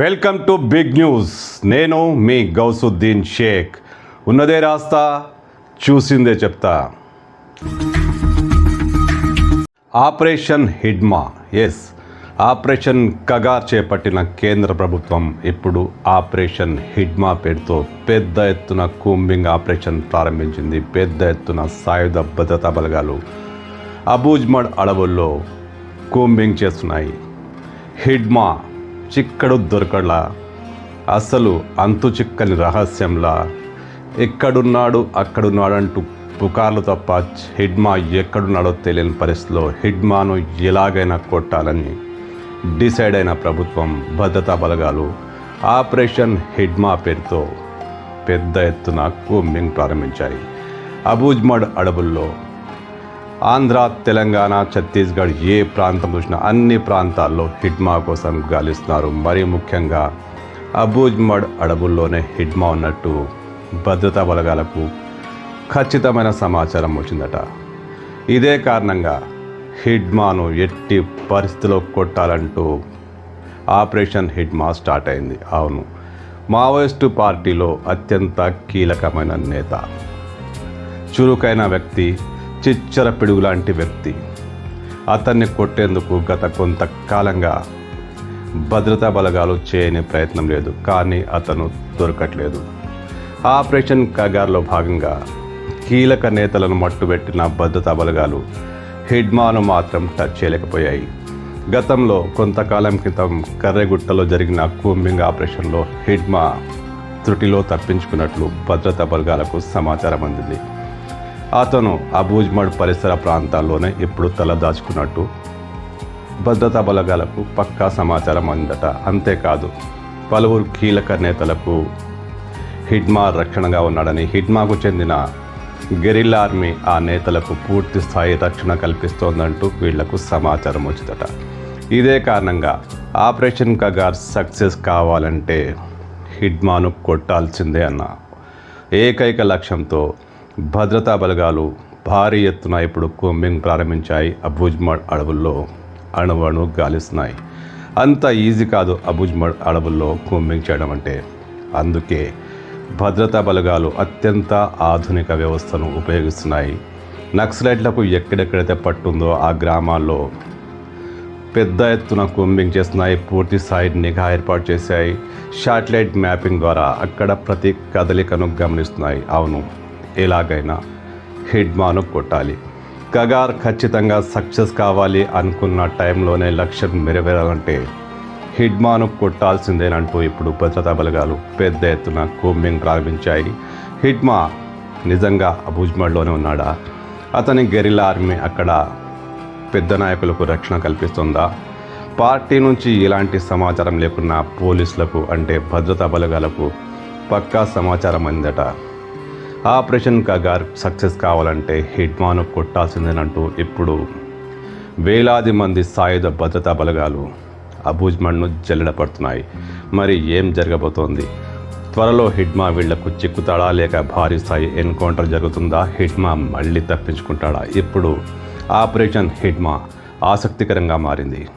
Welcome to big news. నేను మీ గౌసుద్దీన్ షేక్. ఉన్నదే రాస్తా చూసిందే చెప్తా. Operation Hidma. Yes operation Kagar చేపట్టిన కేంద్ర ప్రభుత్వం ఇప్పుడు ఆపరేషన్ హిడ్మా పేరుతో పెద్ద ఎత్తున కూంబింగ్ ఆపరేషన్ ప్రారంభించింది. పెద్ద ఎత్తున సాయుధ భద్రతా బలగాలు అబూజ్మడ్ అడవుల్లో కూంబింగ్ చేస్తున్నాయి. హిడ్మా చిక్కడు దొరకలా అసలు అంతు చిక్కని రహస్యంలా. ఎక్కడున్నాడు అక్కడున్నాడంటూ పుకార్లు తప్ప హిడ్మా ఎక్కడున్నాడో తెలియని పరిస్థితిలో హిడ్మాను ఎలాగైనా కొట్టాలని డిసైడ్ అయిన ప్రభుత్వం భద్రతా బలగాలు ఆపరేషన్ హిడ్మా పేరుతో పెద్ద ఎత్తున కూంబింగ్ ప్రారంభించాయి. అబూజ్మడ్ అడవుల్లో ఆంధ్ర తెలంగాణ ఛత్తీస్గఢ్ ఏ ప్రాంతం చూసినా అన్ని ప్రాంతాల్లో హిడ్మా కోసం గాలిస్తున్నారు. మరీ ముఖ్యంగా అబూజ్మడ్ అడవుల్లోనే హిడ్మా ఉన్నట్టు భద్రతా బలగాలకు ఖచ్చితమైన సమాచారం వచ్చిందట. ఇదే కారణంగా హిడ్మాను ఎట్టి పరిస్థితిలో కొట్టాలంటూ ఆపరేషన్ హిడ్మా స్టార్ట్ అయింది. అవును మావోయిస్టు పార్టీలో అత్యంత కీలకమైన నేత చురుకైన వ్యక్తి చిచ్చర పిడుగు లాంటి వ్యక్తి. అతన్ని కొట్టేందుకు గత కొంతకాలంగా భద్రతా బలగాలు చేయని ప్రయత్నం లేదు కానీ అతను దొరకట్లేదు. ఆపరేషన్ కగార్లో భాగంగా కీలక నేతలను మట్టుబెట్టిన భద్రతా బలగాలు హిడ్మాను మాత్రం టచ్ చేయలేకపోయాయి. గతంలో కొంతకాలం క్రితం కర్రెగుట్టలో జరిగిన కూంబింగ్ ఆపరేషన్లో హిడ్మా త్రుటిలో తప్పించుకున్నట్లు భద్రతా బలగాలకు సమాచారం అందింది. అతను అబూజ్మడ్ పరిసర ప్రాంతాల్లోనే ఇప్పుడు తలదాచుకున్నట్టు భద్రతా బలగాలకు పక్కా సమాచారం అందట. అంతేకాదు పలువురు కీలక నేతలకు హిడ్మా రక్షణగా ఉన్నాడని హిడ్మాకు చెందిన గెరిల్లా ఆర్మీ ఆ నేతలకు పూర్తి స్థాయి రక్షణ కల్పిస్తోందంటూ వీళ్ళకు సమాచారం వచ్చిందట. ఇదే కారణంగా ఆపరేషన్ కగార్ సక్సెస్ కావాలంటే హిడ్మాను కొట్టాల్సిందే అన్న ఏకైక లక్ష్యంతో భద్రతా బలగాలు భారీ ఎత్తున ఇప్పుడు కూంబింగ్ ప్రారంభించాయి అబూజ్మడ్ అడవుల్లో. అణువణు గాలిస్తున్నాయి. అంత ఈజీ కాదు అభుజ్మడ్ అడవుల్లో కూంబింగ్ చేయడం అంటే. అందుకే భద్రతా బలగాలు అత్యంత ఆధునిక వ్యవస్థను ఉపయోగిస్తున్నాయి. నక్సలైట్లకు ఎక్కడెక్కడైతే పట్టుందో ఆ గ్రామాల్లో పెద్ద ఎత్తున కూంబింగ్ చేస్తున్నాయి. పూర్తి స్థాయి నిఘా ఏర్పాటు చేశాయి. శాటిలైట్ మ్యాపింగ్ ద్వారా అక్కడ ప్రతి కదలికను గమనిస్తున్నాయి. అవును ఎలాగైనా హిడ్మాను కొట్టాలి. కగార్ ఖచ్చితంగా సక్సెస్ కావాలి అనుకున్న టైంలోనే లక్ష్యం నెరవేరాలంటే హిడ్మాను కొట్టాల్సిందేనంటూ ఇప్పుడు భద్రతా బలగాలు పెద్ద ఎత్తున కూంబింగ్ ప్రారంభించాయి. హిడ్మా నిజంగా అబూజ్మడ్లోనే ఉన్నాడా? అతని గెరిలా ఆర్మీ అక్కడ పెద్ద నాయకులకు రక్షణ కల్పిస్తుందా? పార్టీ నుంచి ఎలాంటి సమాచారం లేకున్నా పోలీసులకు అంటే భద్రతా బలగాలకు పక్కా సమాచారం అందట ఆపరేషన్ కగార్ సక్సెస్ కావాలంటే హిడ్మాను కొట్టాల్సిందేనంటూ ఇప్పుడు వేలాది మంది సాయుధ భద్రతా బలగాలు అబూజ్మన్ను జల్లెడ పడుతున్నాయి. మరి ఏం జరగబోతోంది? త్వరలో హిడ్మా వీళ్ళకు చిక్కుతాడా లేక భారీ స్థాయి ఎన్కౌంటర్ జరుగుతుందా? హిడ్మా మళ్ళీ తప్పించుకుంటాడా? ఇప్పుడు ఆపరేషన్ హిడ్మా ఆసక్తికరంగా మారింది.